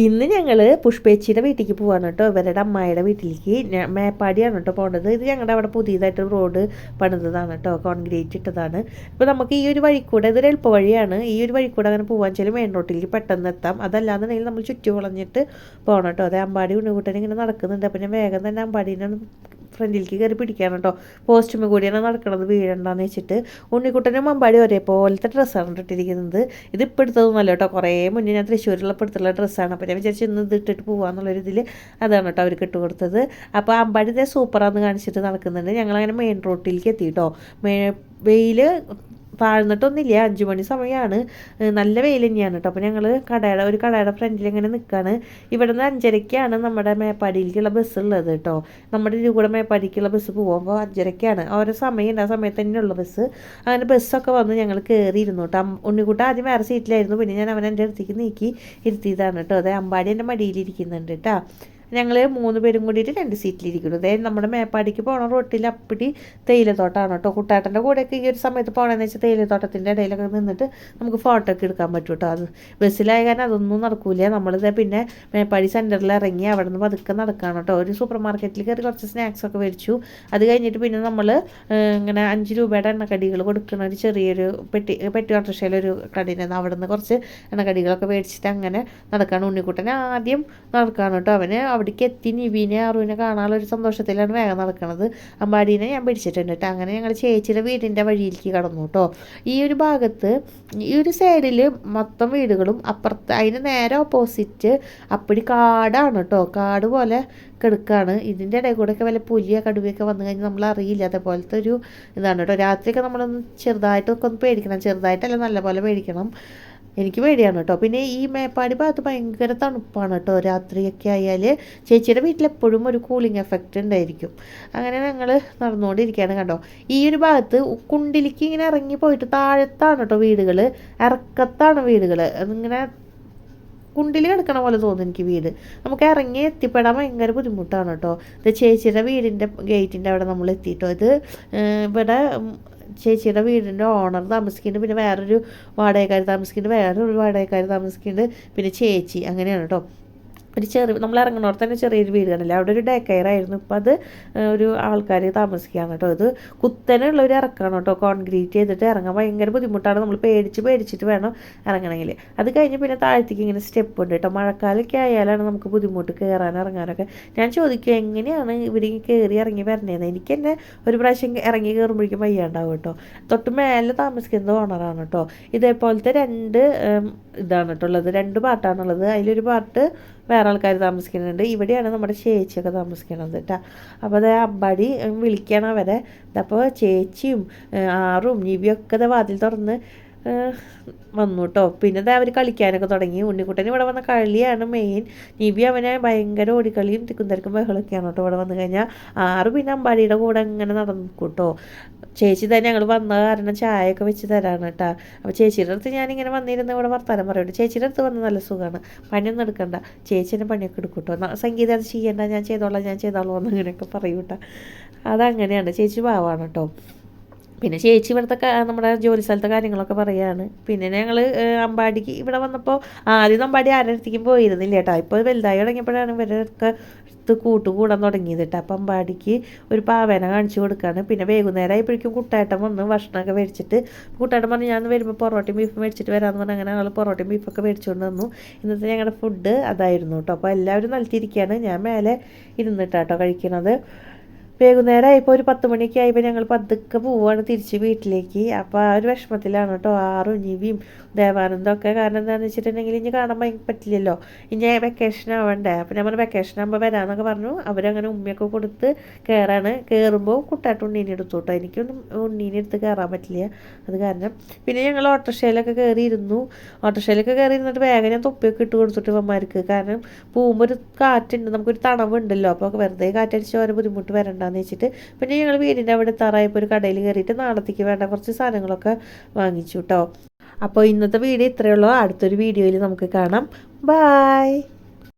ഇന്ന് ഞങ്ങൾ പുഷ്പേച്ചിയുടെ വീട്ടിലേക്ക് പോവാണ് കേട്ടോ. ഇവരുടെ അമ്മായിയുടെ വീട്ടിലേക്ക് മേപ്പാടിയാണ് കേട്ടോ പോകേണ്ടത് ഇത് ഞങ്ങളുടെ അവിടെ പുതിയതായിട്ട് റോഡ് പണിതതാണ് കേട്ടോ. കോൺക്രീറ്റ് ഇട്ടതാണ്. ഇപ്പോൾ നമുക്ക് ഈ ഒരു വഴിക്കൂടെ കൂടെ ഇതൊരു എളുപ്പ വഴിയാണ് ഈ ഒരു വഴിക്കൂടെ കൂടെ അങ്ങനെ പോകാൻ വെച്ചാൽ മെയിൻ റോട്ടിലേക്ക് പെട്ടെന്ന് എത്താം. അതല്ലാന്നുണ്ടെങ്കിൽ നമ്മൾ ചുറ്റു വളഞ്ഞിട്ട് പോകണം കേട്ടോ. അതെ അമ്പാടി ഉണ്ണിക്കുട്ടൻ ഇങ്ങനെ നടക്കുന്നുണ്ട്. അപ്പം ഞാൻ വേഗം തന്നെ അമ്പാടീനെ ഫ്രണ്ടിലേക്ക് കയറി പിടിക്കാൻ കേട്ടോ പോസ്റ്റുമ്മ കൂടിയാണ് നടക്കുന്നത് വീഴണ്ടെന്ന് വെച്ചിട്ട് ഉണ്ണിക്കുട്ടനും അമ്പാടി ഒരേപോലത്തെ ഡ്രസ്സാണ് ഇട്ടിരിക്കുന്നത്. ഇത് ഇപ്പോൾ എടുത്തതൊന്നുമല്ല കേട്ടോ കുറേ മുന്നേ ഞാൻ തൃശ്ശൂരിലുള്ള എടുത്തുള്ള ഡ്രസ്സാണ് അപ്പോൾ ഞാൻ വിചാരിച്ചു ഇന്ന് ഇത് ഇട്ടിട്ട് പോകാമെന്നുള്ളൊരു ഇതിൽ അതാണ് കേട്ടോ അവർക്ക് ഇട്ട് കൊടുത്തത്. അപ്പോൾ അമ്പാടി ഇതേ സൂപ്പറാന്ന് കാണിച്ചിട്ട് നടക്കുന്നുണ്ട്. ഞങ്ങളങ്ങനെ മെയിൻ റോട്ടിലേക്ക് എത്തി കേട്ടോ മെയിൻ വെയിൽ താഴ്ന്നിട്ടൊന്നുമില്ല അഞ്ചു മണി സമയമാണ് നല്ല വെയിൽ തന്നെയാണ് കേട്ടോ അപ്പോൾ ഞങ്ങൾ കടയുടെ ഒരു കടയുടെ ഫ്രണ്ടിൽ ഇങ്ങനെ നിൽക്കുകയാണ് ഇവിടെ നിന്ന് അഞ്ചരയ്ക്കാണ് നമ്മുടെ മേപ്പാടിയിലേക്കുള്ള ബസ് ഉള്ളത് കേട്ടോ നമ്മുടെ ഇതിൽ കൂടെ മേപ്പാടിക്കുള്ള ബസ് പോകുമ്പോൾ അഞ്ചരയ്ക്കാണ് ഓരോ സമയമുണ്ട് ആ സമയത്ത് തന്നെയുള്ള ബസ് അങ്ങനെ ബസ്സൊക്കെ വന്ന് ഞങ്ങൾ കയറിയിരുന്നു കേട്ടോ ഉണ്ണിക്കുട്ട ആദ്യം വേറെ സീറ്റിലായിരുന്നു പിന്നെ ഞാൻ അവൻ എന്റെ അടുത്തേക്ക് നീക്കി ഇരുത്തിയതാണ് കേട്ടോ അതെ അമ്പാടി എന്റെ മടിയിലിരിക്കുന്നുണ്ട് കേട്ടോ ഞങ്ങൾ മൂന്ന് പേരും കൂടിയിട്ട് രണ്ട് സീറ്റിലിരിക്കുന്നു. അതായത് നമ്മുടെ മേപ്പാടിക്ക് പോണ റോട്ടിൽ അപ്പിടി തേയിലത്തോട്ടമാണ് കേട്ടോ. കുട്ടാട്ടന്റെ കൂടെയൊക്കെ ഈ ഒരു സമയത്ത് പോകണമെന്ന് വെച്ചാൽ തേയിലത്തോട്ടത്തിന്റെ ഇടയിലൊക്കെ നിന്നിട്ട് നമുക്ക് ഫോട്ടോ ഒക്കെ എടുക്കാൻ പറ്റും കേട്ടോ. അത് ബസ്സിലായ കാരണം അതൊന്നും നടക്കൂല. നമ്മളിത് പിന്നെ മേപ്പാടി സെന്ററിൽ ഇറങ്ങി അവിടെ നിന്ന് പതുക്കെ നടക്കുകയാണ് കേട്ടോ. ഒരു സൂപ്പർ മാർക്കറ്റിൽ കയറി കുറച്ച് സ്നാക്സ് ഒക്കെ മേടിച്ചു. അത് കഴിഞ്ഞിട്ട് പിന്നെ നമ്മൾ ഇങ്ങനെ അഞ്ച് രൂപയുടെ എണ്ണക്കടികൾ കൊടുക്കുന്ന ഒരു ചെറിയൊരു പെട്ടി പെട്ടി ഓട്ടോറിക്ഷയിലൊരു കടയിൽ അവിടെ നിന്ന് കുറച്ച് എണ്ണക്കടികളൊക്കെ മേടിച്ചിട്ട് അങ്ങനെ നടക്കാണ്. ഉണ്ണിക്കുട്ടൻ ആദ്യം നടക്കുകയാണ് കേട്ടോ. അവന് അവിടേക്ക് എത്തി. നിവീനെ അറുവിനെ കാണാനുള്ള ഒരു സന്തോഷത്തിലാണ് വേഗം നടക്കുന്നത് അമ്പാടീനെ ഞാൻ പിടിച്ചിട്ടുണ്ട് കേട്ടോ അങ്ങനെ ഞങ്ങൾ ചേച്ചിയുടെ വീടിന്റെ വഴിയിലേക്ക് കടന്നു കേട്ടോ ഈ ഒരു ഭാഗത്ത് ഈ ഒരു സൈഡിൽ മൊത്തം വീടുകളും അപ്പുറത്ത് അതിന് നേരെ ഓപ്പോസിറ്റ് അപ്പടി കാടാണ് കേട്ടോ കാട് പോലെ കിടക്കാണ്. ഇതിന്റെ ഇടയിൽ കൂടെയൊക്കെ വല്ല പുലിയ കടുവയൊക്കെ വന്നു കഴിഞ്ഞാൽ നമ്മൾ അറിയില്ല. അതേപോലത്തെ ഒരു ഇതാണ് കേട്ടോ രാത്രിയൊക്കെ നമ്മളൊന്ന് ചെറുതായിട്ടൊക്കെ ഒന്ന് പേടിക്കണം. ചെറുതായിട്ടല്ല നല്ലപോലെ പേടിക്കണം. എനിക്ക് പേടിയാണ് കേട്ടോ. പിന്നെ ഈ മേപ്പാടി ഭാഗത്ത് ഭയങ്കര തണുപ്പാണ് കേട്ടോ. രാത്രിയൊക്കെ ആയാൽ ചേച്ചിയുടെ വീട്ടിൽ എപ്പോഴും ഒരു കൂളിംഗ് എഫക്റ്റ് ഉണ്ടായിരിക്കും. അങ്ങനെ ഞങ്ങൾ നടന്നുകൊണ്ടിരിക്കുകയാണ് കണ്ടോ. ഈ ഒരു ഭാഗത്ത് കുണ്ടിലേക്ക് ഇങ്ങനെ ഇറങ്ങി പോയിട്ട് താഴത്താണ് കേട്ടോ വീടുകൾ ഇറക്കത്താണ് വീടുകൾ അതിങ്ങനെ കുണ്ടിൽ കിടക്കണ പോലെ തോന്നുന്നു എനിക്ക് വീട്. നമുക്ക് ഇറങ്ങി എത്തിപ്പെടാൻ ഭയങ്കര ബുദ്ധിമുട്ടാണ് കേട്ടോ. ഇത് ചേച്ചിയുടെ വീടിന്റെ ഗേറ്റിന്റെ അവിടെ നമ്മൾ എത്തിയിട്ടോ ഇത് ഇവിടെ ചേച്ചിയുടെ വീടിന്റെ ഓണർ താമസിക്കുന്നുണ്ട്. പിന്നെ വേറൊരു വാടകക്കാർ താമസിക്കുന്നുണ്ട്. വേറൊരു വാടകക്കാർ താമസിക്കുന്നുണ്ട്. പിന്നെ ചേച്ചി അങ്ങനെയാണ് കേട്ടോ. ഒരു ചെറിയ നമ്മൾ ഇറങ്ങുന്നവർ തന്നെ ചെറിയൊരു വീട് കണ്ടില്ല അവിടെ ഒരു ഡേ ആയിരുന്നു. ഇപ്പം അത് ഒരു ആൾക്കാർ താമസിക്കുകയാണ് കേട്ടോ. ഇത് കുത്തനെയുള്ള ഒരു ഇറക്കാണ് കേട്ടോ. കോൺക്രീറ്റ് ചെയ്തിട്ട് ഇറങ്ങാൻ ഭയങ്കര ബുദ്ധിമുട്ടാണ്. നമ്മൾ പേടിച്ച് പേടിച്ചിട്ട് വേണം ഇറങ്ങണമെങ്കിൽ അത് കഴിഞ്ഞ് പിന്നെ താഴത്തേക്ക് ഇങ്ങനെ സ്റ്റെപ്പ് ഉണ്ട് കേട്ടോ. മഴക്കാലമൊക്കെ ആയാലാണ് നമുക്ക് ബുദ്ധിമുട്ട് കയറാൻ ഇറങ്ങാനൊക്കെ. ഞാൻ ചോദിക്കും എങ്ങനെയാണ് ഇവിടെ കയറി ഇറങ്ങി വരണേന്ന്? എനിക്ക് തന്നെ ഒരു പ്രാവശ്യം ഇറങ്ങി കയറുമ്പോഴേക്കും വയ്യാണ്ടാവും കേട്ടോ. തൊട്ട് മേലെ താമസിക്കുന്നത് ഓണറാണ് കേട്ടോ. ഇതേപോലത്തെ രണ്ട് ഇതാണ് കേട്ടോ ഉള്ളത് രണ്ട് പാർട്ടാണുള്ളത് അതിലൊരു പാർട്ട് വേറെ ആൾക്കാർ താമസിക്കുന്നുണ്ട്. ഇവിടെയാണ് നമ്മുടെ ചേച്ചിയൊക്കെ താമസിക്കുന്നത് കേട്ടോ അപ്പോൾ അത് അമ്പാടി വിളിക്കണം അവരെ. അപ്പോൾ ചേച്ചിയും ആറും നിവിയൊക്കെ വാതിൽ തുറന്ന് വന്നു കേട്ടോ പിന്നെ ദേ അവർ കളിക്കാനൊക്കെ തുടങ്ങി. ഉണ്ണിക്കുട്ടൻ ഇവിടെ വന്ന കളിയാണ് മെയിൻ നിവി അവനെ ഭയങ്കര ഓടിക്കളിയും തിക്കും തിരക്കും ബഹളമൊക്കെയാണ് കേട്ടോ ഇവിടെ വന്നു കഴിഞ്ഞാൽ ആറ് പിന്നെ അമ്പാടിയുടെ കൂടെ ഇങ്ങനെ നടന്നു കേട്ടോ ചേച്ചി തന്നെ ഞങ്ങൾ വന്ന കാരണം ചായയൊക്കെ വെച്ച് തരാണ് കേട്ടോ. അപ്പോൾ ചേച്ചിയുടെ അടുത്ത് ഞാനിങ്ങനെ വന്നിരുന്ന് ഇവിടെ വർത്താനം പറയുന്നുണ്ട് ചേച്ചിയുടെ അടുത്ത് വന്ന് നല്ല സുഖമാണ് പണിയൊന്നും എടുക്കണ്ട. ചേച്ചിന്റെ പണിയൊക്കെ എടുക്കും കേട്ടോ സംഗീതം അത് ചെയ്യണ്ട ഞാൻ ചെയ്തോളാം ഞാൻ ചെയ്തോളാം എന്നങ്ങനെയൊക്കെ പറയും കേട്ടോ അതങ്ങനെയാണ്. ചേച്ചി ഭാവമാണ് കേട്ടോ. പിന്നെ ചേച്ചി ഇവിടുത്തെ നമ്മുടെ ജോലി സ്ഥലത്തെ കാര്യങ്ങളൊക്കെ പറയുകയാണ് പിന്നെ ഞങ്ങൾ അമ്പാടിക്ക് ഇവിടെ വന്നപ്പോൾ ആദ്യം അമ്പാടി ആരടുത്തേക്കും പോയിരുന്നില്ല കേട്ടോ. ഇപ്പോൾ വലുതായി തുടങ്ങിയപ്പോഴാണ് ഇവരൊക്കെ അടുത്ത് കൂട്ടുകൂടാൻ തുടങ്ങിയത് കേട്ടോ. അപ്പം അമ്പാടിക്ക് ഒരു പാവേന കാണിച്ചു കൊടുക്കുകയാണ് പിന്നെ വൈകുന്നേരം ആയപ്പോഴേക്കും കുട്ടാട്ടം വന്ന് ഭക്ഷണമൊക്കെ മേടിച്ചിട്ട് കുട്ടാട്ടം പറഞ്ഞ് ഞാൻ വരുമ്പോൾ പൊറോട്ടയും ബീഫ് മേടിച്ചിട്ട് വരാമെന്ന് പറഞ്ഞാൽ അങ്ങനെ ഞങ്ങൾ പൊറോട്ടയും ബീഫൊക്കെ മേടിച്ചുകൊണ്ട് വന്നു. ഇന്നത്തെ ഞങ്ങളുടെ ഫുഡ് അതായിരുന്നു കേട്ടോ. അപ്പോൾ എല്ലാവരും നൽകിയിരിക്കുകയാണ് ഞാൻ മേലെ ഇരുന്നിട്ടാട്ടോ കഴിക്കുന്നത് വൈകുന്നേരം ഇപ്പോൾ ഒരു പത്ത് മണിയൊക്കെ ആയപ്പോൾ ഞങ്ങൾ പതുക്കെ പോവുകയാണ് തിരിച്ച് വീട്ടിലേക്ക്. അപ്പോൾ ആ ഒരു വിഷമത്തിലാണ് കേട്ടോ ആറും ജീവിയും ദേവാനന്ദം ഒക്കെ. കാരണം എന്താണെന്ന് വെച്ചിട്ടുണ്ടെങ്കിൽ ഇനി കാണാൻ പറ്റില്ലല്ലോ. ഇനി വെക്കേഷൻ ആവണ്ടേ. അപ്പോൾ നമ്മൾ വെക്കേഷൻ ആകുമ്പോൾ വരാമെന്നൊക്കെ പറഞ്ഞു. അവരങ്ങനെ ഉമ്മയൊക്കെ കൊടുത്ത് കയറാണ് കയറുമ്പോൾ കുട്ടാട്ട് ഉണ്ണീനെ എടുത്തു കേട്ടോ എനിക്കൊന്നും ഉണ്ണീനെ എടുത്ത് കയറാൻ പറ്റില്ല. അത് കാരണം പിന്നെ ഞങ്ങൾ ഓട്ടോറിക്ഷയിലൊക്കെ കയറിയിരുന്നു ഓട്ടോറിക്ഷയിലൊക്കെ കയറി ഇരുന്നിട്ട് വേഗം ഞാൻ തൊപ്പിയൊക്കെ ഇട്ട് കൊടുത്തിട്ട് ഇവന്മാർക്ക്. കാരണം പോകുമ്പോൾ ഒരു കാറ്റുണ്ട്. നമുക്കൊരു തണവുണ്ടല്ലോ. അപ്പോൾ വെറുതെ കാറ്റടിച്ച് ഓരോ ബുദ്ധിമുട്ട് വരണ്ടെന്ന് വെച്ചിട്ട് പിന്നെ ഞങ്ങൾ വീടിന്റെ അവിടെ തറായപ്പോൾ ഒരു കടയിൽ കയറിയിട്ട് നാളത്തേക്ക് വേണ്ട കുറച്ച് സാധനങ്ങളൊക്കെ വാങ്ങിച്ചു കേട്ടോ അപ്പോൾ ഇന്നത്തെ വീഡിയോ ഇത്രയേ ഉള്ളൂ. അടുത്തൊരു വീഡിയോയിൽ നമുക്ക് കാണാം. ബായ്